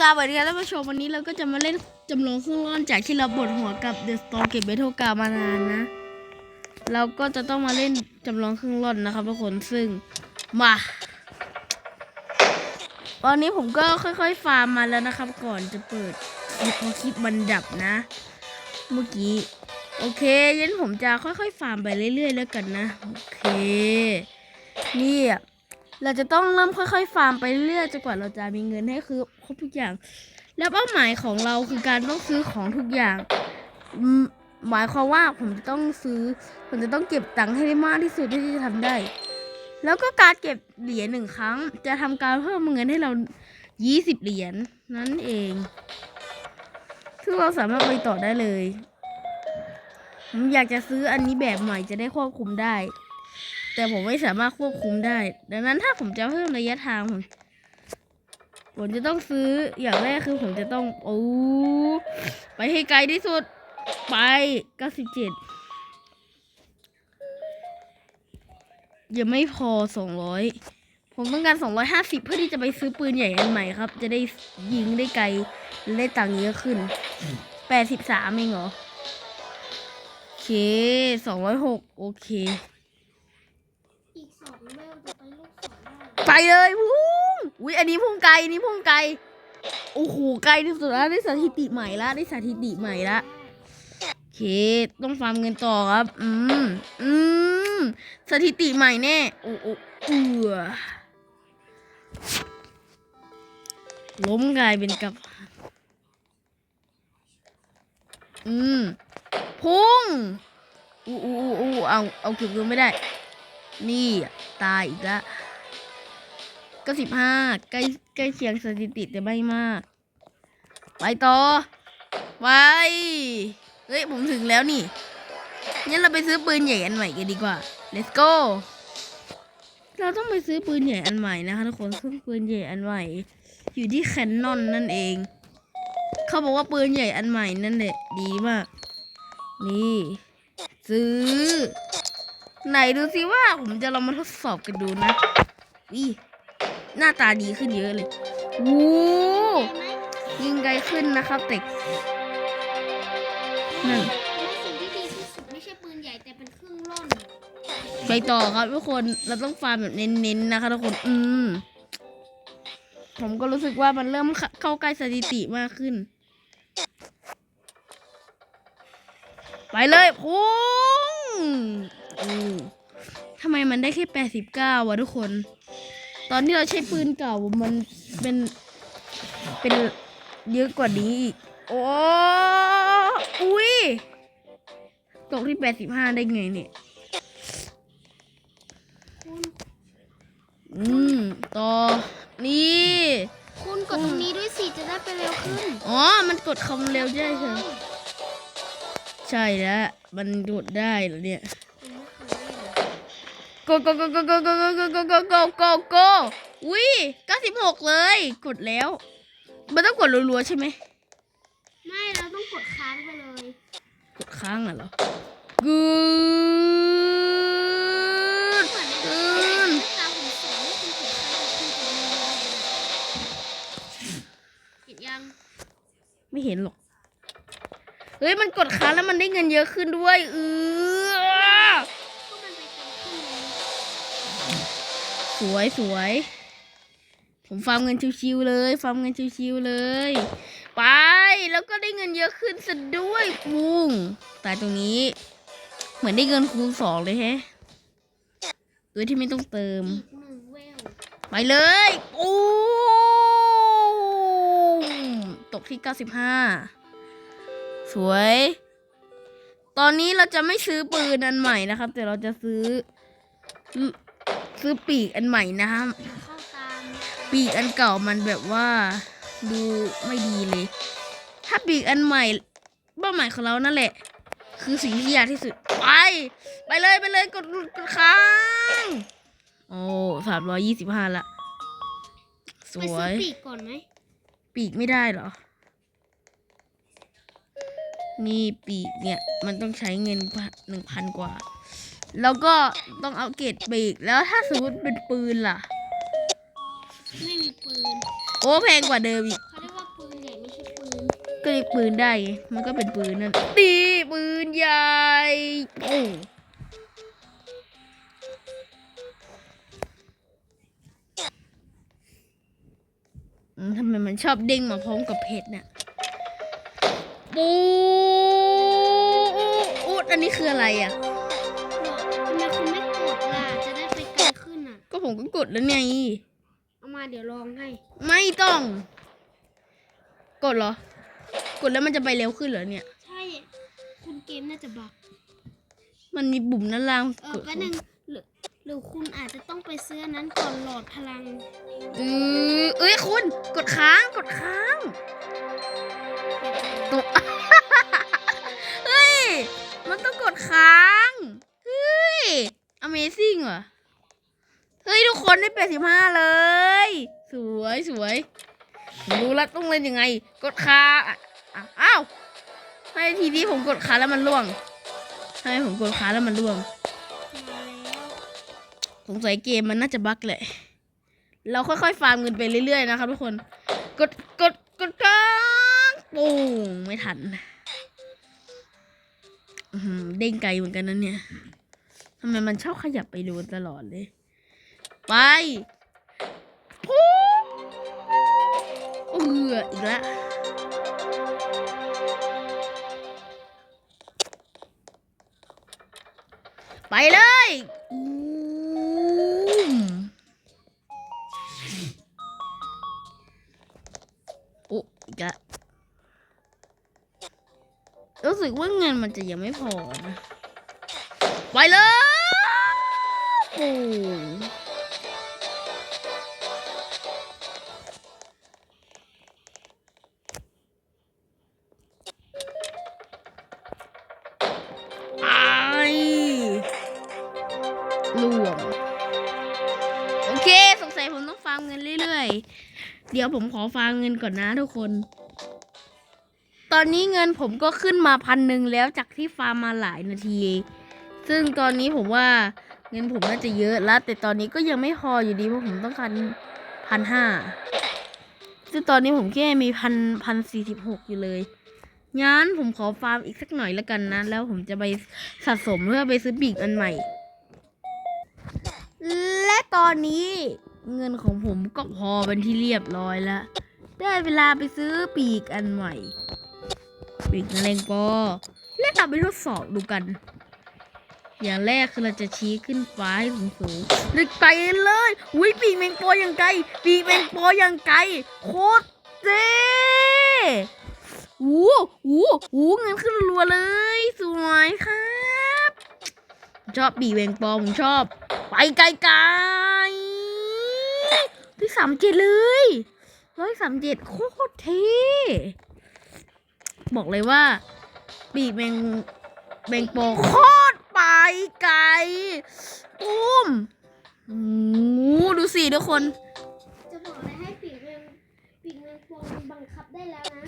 สวัสดีครับท่านผู้ชมวันนี้เราก็จะมาเล่นจำลองเครื่องร่อนจากที่เราบดหัวกับ The Storm เก็บเบทโทกามานานนะ เราก็จะต้องมาเล่นจำลองเครื่องร่อนนะครับทุกคนซึ่งมาตอนนี้ผมก็ค่อยๆฟาร์มมาแล้วนะครับ ก่อนจะเปิดพราะคลิปมันดับนะ เมื่อกี้โอเคงั้นผมจะค่อยๆฟาร์มไปเรื่อยๆแล้วกันนะโอเคนี่อะ เราจะต้องเริ่มค่อยๆฟาร์มไปเรื่อยจนกว่าเราจะมีเงินให้คือครบทุกอย่าง แล้วเป้าหมายของเราคือการต้องซื้อของทุกอย่างหมายความว่าผมจะต้องซื้อ ผมจะต้องเก็บตังค์ให้ได้มากที่สุดที่จะทำได้ แล้วก็การเก็บเหรียญหนึ่งครั้ง จะทำการเพิ่มเงินให้เรา 20 เหรียญนั่นเอง ซึ่งเราสามารถไปต่อได้เลย ผมอยากจะซื้ออันนี้แบบใหม่จะได้ควบคุมได้ แต่ผมไม่สามารถควบคุมได้ ดังนั้นถ้าผมจะเพิ่มระยะทางผมผมจะต้องซื้ออย่างแรกคือผมจะต้องโอ้ไปให้ไกลที่สุด ไป97ยังไม่พอ200ผมต้องการ250เพื่อที่จะไปซื้อปืนใหญ่อันใหม่ครับ จะได้ยิงได้ไกลและได้ตังค์เยอะขึ้น83เองเหรอ โอเค206โอเคอีก สองเวลจะไปลูกสองได้ไปเลยพุ่งอุ้ยอันนี้พุ่งไกลอันนี้พุ่งไกลโอ้โหไกลที่สุดแล้วได้สถิติใหม่ละได้สถิติใหม่ละโอเคต้องฟาร์มเงินต่อครับอืมอืมสถิติใหม่แน่โอ้โอ้เอือล้มกลายเป็นกับ อืมพุ่งอู้อู้อู้อู้เอาเอาเก็บเงินไม่ได้ นี่ตายอีกแล้วก็สิบห้าใกล้ใกล้เคียงสถิติแต่ไม่มาก ไปต่อไปเฮ้ย ผมถึงแล้วนี่งั้นเราไปซื้อปืนใหญ่อันใหม่กันดีกว่า let's go เราต้องไปซื้อปืนใหญ่อันใหม่นะคะทุกคนซึ่งปืนใหญ่อันใหม่ อยู่ที่แคนนอนนั่นเอง เขาบอกว่าปืนใหญ่อันใหม่นั่นแหละดีมาก นี่ ซื้อ ไหนดูสิว่าผมจะลองมาทดสอบกันดูนะวิหน้าตาดีขึ้นเยอะเลยวู้ยิงไกลขึ้นนะครับแต่นั่นและสิ่งที่ดีที่สุดไม่ใช่ปืนใหญ่แต่เป็นเครื่องร่อนไปต่อครับทุกคนเราต้องฟาร์มแบบเน้นๆนะคะทุกคนอืมผมก็รู้สึกว่ามันเริ่มเข้าเข้าใกล้สถิติมากขึ้น ไปเลยพุ่ง อืมทำไมมันได้แค่แปดสิบเก้าวะทุกคน ตอนที่เราใช้ปืนเก่ามันเป็นเป็นเยอะกว่านี้อีก โอ้อุ้ยตกที่แปดสิบห้าได้ไงเนี่ยคุณอืม ต่อ นี่ คุณกดตรงนี้ด้วยสิจะได้ไปเร็วขึ้น อ๋อ มันกดคำเร็วใช่ใช่ใช่แล้ว มันกดได้เหรอเนี่ย go go go go go go go go go go go go go อุ้ย96เลย กดแล้ว มันต้องกดรัวๆใช่ไหมไม่เราต้องกดค้างไปเลย กดค้างอะเหรอกูดเหมือนอืมตาผมสอนให้คุณกดค้างกับคุณกดเลยเห็นยัง ไม่เห็นหรอก เฮ้ย มันกดค้างแล้วมันได้เงินเยอะขึ้นด้วยเออ วยสวย ผมฟาร์มเงินชิวๆเลย ฟาร์มเงินชิวๆเลย ไป แล้วก็ได้เงินเยอะขึ้นซะด้วยปุ้งตายตรงนี้ เหมือนได้เงินคูณสองเลยแฮะโดยที่ไม่ต้องเติม ไปเลยปุ้งตกที่ 95 สวย ตอนนี้เราจะไม่ซื้อปืนอันใหม่นะครับ แต่เราจะซื้อ ซื้อปีกอันใหม่นะครับเข้าตามปีกอันเก่ามันแบบว่าดูไม่ดีเลย ถ้าปีกอันใหม่เป้าหมายของเรานั่นแหละ คือสิ่งที่ยากที่สุด ไป ไปเลยไปเลยกดกดค้างโอ้สามร้อยยี่สิบห้าละสไปวซื้อยปีกก่อนไหม ปีกไม่ได้เหรอ นี่ปีกเนี่ย มันต้องใช้เงินหนึ่งพันกว่า แล้วก็ต้องเอาเกรดปีกแล้วถ้าสมมติเป็นปืนล่ะ ไม่มีปืนโอ้แพงกว่าเดิมอีกเขาเรียกว่าก็เรียกปืนได้ไงมันก็เป็นปืนนั่นตีปืนใหญ่โอ้อืมทำไมมันชอบเด้งมาพร้อมกับเพชรเนี่ยปูอูดอันนี้คืออะไรอะ ผมก็กดแล้วไงเอามาเดี๋ยวลองให้ ไม่ต้อง กดเหรอ กดแล้วมันจะไปเร็วขึ้นเหรอเนี่ย ใช่ คุณเกมน่าจะบักมันมีปุ่มด้านล่างเออกดแป๊บนึงหรือหรือคุณอาจจะต้องไปซื้ออันนั้นก่อนหลอดพลัง เออเอ้ยคุณ กดค้างกดค้างตัวเฮ้ย มันต้องกดค้าง เฮ้ย Amazing ว่ะ เฮ้ย ทุกคนได้แปดสิบห้าเลย สวยสวยรู้แล้วต้องเล่นยังไง กดคาอะอ้าวให้ทีนี้ผมกดคาแล้วมันล่วงให้ผมกดคาแล้วมันล่วงสงสัยเกมมันน่าจะบั๊กแหละ เราค่อยๆฟาร์มเงินไปเรื่อยๆนะครับทุกคน กดกดกดกลางปุ้งไม่ทันเด้งไกลเหมือนกันนะเนี่ยทำไมมันชอบขยับไปดูตลอดเลย ไปเอออีกแล้วไปเลยอืมโอ้อีกแล้วรู้สึกว่าเงินมันจะยังไม่พอนะ ไปเลยโอ้ รวม โอเค สงสัยผมต้องฟาร์มเงินเรื่อยๆ เดี๋ยวผมขอฟาร์มเงินก่อนนะทุกคน ตอนนี้เงินผมก็ขึ้นมาพันหนึ่งแล้วจากที่ฟาร์มมาหลายนาที ซึ่งตอนนี้ผมว่าเงินผมน่าจะเยอะแล้ว แต่ตอนนี้ก็ยังไม่พออยู่ดีเพราะผมต้องการพันห้าซึ่งตอนนี้ผมแค่มีพันพันสี่สิบหกอยู่เลยงั้นผมขอฟาร์มอีกสักหน่อยแล้วกันนะ แล้วผมจะไปสะสมเพื่อไปซื้อปีกอันใหม่ และตอนนี้เงินของผมก็พอเป็นที่เรียบร้อยแล้ว ได้เวลาไปซื้อปีกอันใหม่ ปีกแมลงปอและเราไปทดสอบดูกัน อย่างแรกคือเราจะชี้ขึ้นฟ้าให้สูงสูงๆเลยไกลเลยอุ้ยปีกแมงปออย่างไกล ปีกแมงปออย่างไกล โคตรเจ๊วู้วู้วู้เงินขึ้นรัวเลย สวยครับ ชอบปีกแมงปอผมชอบ ไปไกลๆที่สามเจ็ดเลยร้อยสามเจ็ดโคตรเท่บอกเลยว่า ปีกแมงแมงปอโคตรไปไกลตุ้มโอ้โหดูสิทุกคน จะบอกอะไรให้ปีกเมืองปีกเมืองฟองมันบังคับได้แล้วนะ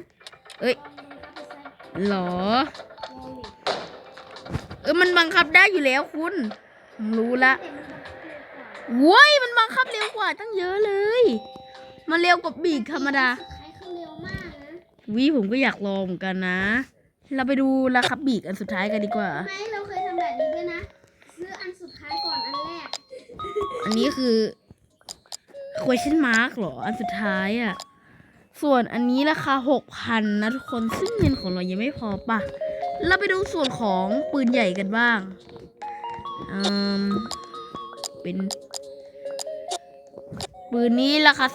เอ้ยลองบังคับไปใส่หรอลองดิเออมันบังคับได้อยู่แล้วคุณผมรู้ละแต่มันบังคับเร็วกว่าโว้ยมันบังคับเร็วกว่าตั้งเยอะเลย มันเร็วกว่าบีกธรรมดาสุดท้ายคือเร็วมากนะวิผมก็อยากลองเหมือนกันนะ เราไปดูราคาบีกอันสุดท้ายกันดีกว่าไม่เราเคยทำแบบนี้ด้วยนะ ซื้ออันสุดท้ายก่อนอันแรก อันนี้คือ question mark เหรอ อันสุดท้ายอะ่ะ ส่วนอันนี้ราคาหกพันนะทุกคน ซึ่งเงินของเรายังไม่พอปะ เราไปดูส่วนของปืนใหญ่กันบ้างอืมเป็นปืนนี้ราคา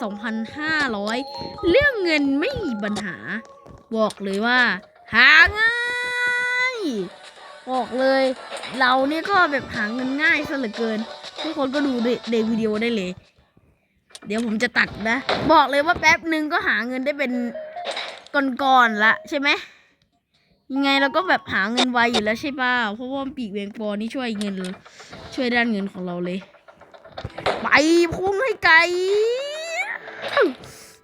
2,500 เรื่องเงินไม่มีปัญหา บอกเลยว่า หาง่ายบอกเลย เราเนี่ยก็แบบหาเงินง่ายซะเหลือเกิน ทุกคนก็ดูในในวิดีโอได้เลย เดี๋ยวผมจะตัดนะ บอกเลยว่าแป๊บหนึ่งก็หาเงินได้เป็นก้อนๆละใช่ไหม ยังไงเราก็แบบหาเงินไวอยู่แล้วใช่ป่ะเพราะว่าปีกเวงปอนี่ช่วยเงิน ช่วยด้านเงินของเราเลย ไปพุ่งให้ไกล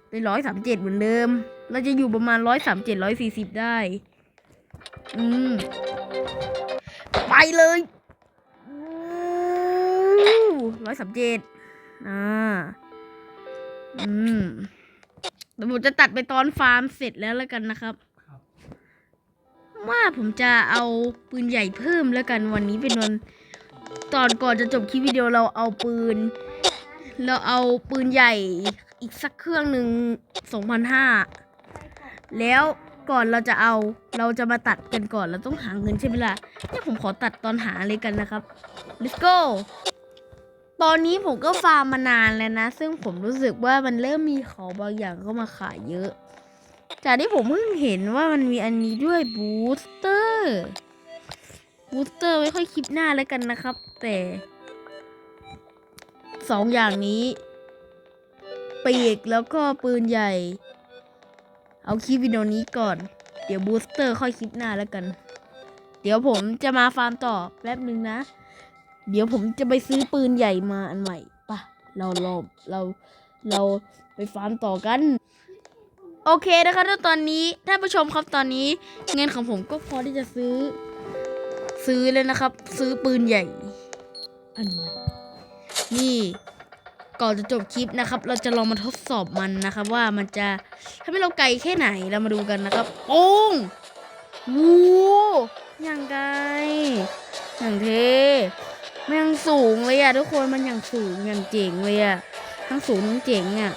ได้ร้อยสามเจ็ดเหมือนเดิม เราจะอยู่ประมาณร้อยสามเจ็ดร้อยสี่สิบได้ อืม ไปเลยร้อยสามเจ็ดอ่า อืมเดี๋ยวผมจะตัดไปตอนฟาร์มเสร็จแล้วแล้วกันนะครับ ว่าผมจะเอาปืนใหญ่เพิ่มแล้วกันวันนี้เป็นวันตอนก่อนจะจบคลิปวิดีโอเราเอาปืน เราเอาปืนใหญ่อีกสักเครื่องหนึ่งสองพันห้าแล้วก่อนเราจะเอาเราจะมาตัดกันก่อนเราต้องหาเงินใช่ไหมล่ะเนี่ยผมขอตัดตอนหาเลยกันนะครับ let's go ตอนนี้ผมก็ฟาร์มมานานแล้วนะ ซึ่งผมรู้สึกว่ามันเริ่มมีของบางอย่างเข้ามาขายเยอะ จากที่ผมเพิ่งเห็นว่ามันมีอันนี้ด้วยบูสเตอร์บูสเตอร์ไว้ค่อยคลิปหน้าแล้วกันนะครับ แต่สองอย่างนี้ปีกแล้วก็ปืนใหญ่ เอาคลิปวิดีโอนี้ก่อน เดี๋ยวบูสเตอร์ค่อยคลิปหน้าแล้วกัน เดี๋ยวผมจะมาฟาร์มต่อแป๊บนึงนะ เดี๋ยวผมจะไปซื้อปืนใหญ่มาอันใหม่ปะเราเราเราเราไปฟาร์มต่อกัน โอเคนะคะถ้าตอนนี้ท่านผู้ชมครับตอนนี้ เงินของผมก็พอที่จะซื้อ ซื้อเลยนะครับ ซื้อปืนใหญ่อันใหม่นี่ก่อนจะจบคลิปนะครับ เราจะลองมาทดสอบมันนะครับ ว่ามันจะทำให้เราไกลแค่ไหนเรามาดูกันนะครับโป้งวูอย่างไกลอย่างเทมันยังสูงเลยอะทุกคนมันยังสูงอย่างเจ๋งเลยอะทั้งสูงทั้งเจ๋งอะ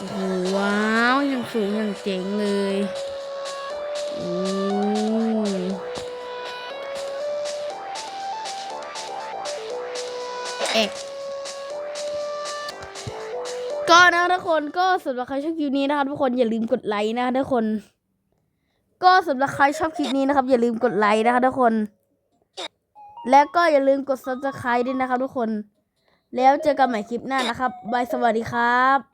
โอ้โหว้าวยังสูงยังเจ๋งเลยโอ้เอกก็นะทุกคนก็สำหรับใครชอบคลิปนี้นะคะทุกคนอย่าลืมกดไลค์นะคะทุกคน ก็สำหรับใครชอบคลิปนี้นะครับ อย่าลืมกดไลค์นะคะทุกคน และก็อย่าลืมกด subscribe ด้วยนะครับทุกคน แล้วเจอกันใหม่คลิปหน้านะครับบายสวัสดีครับ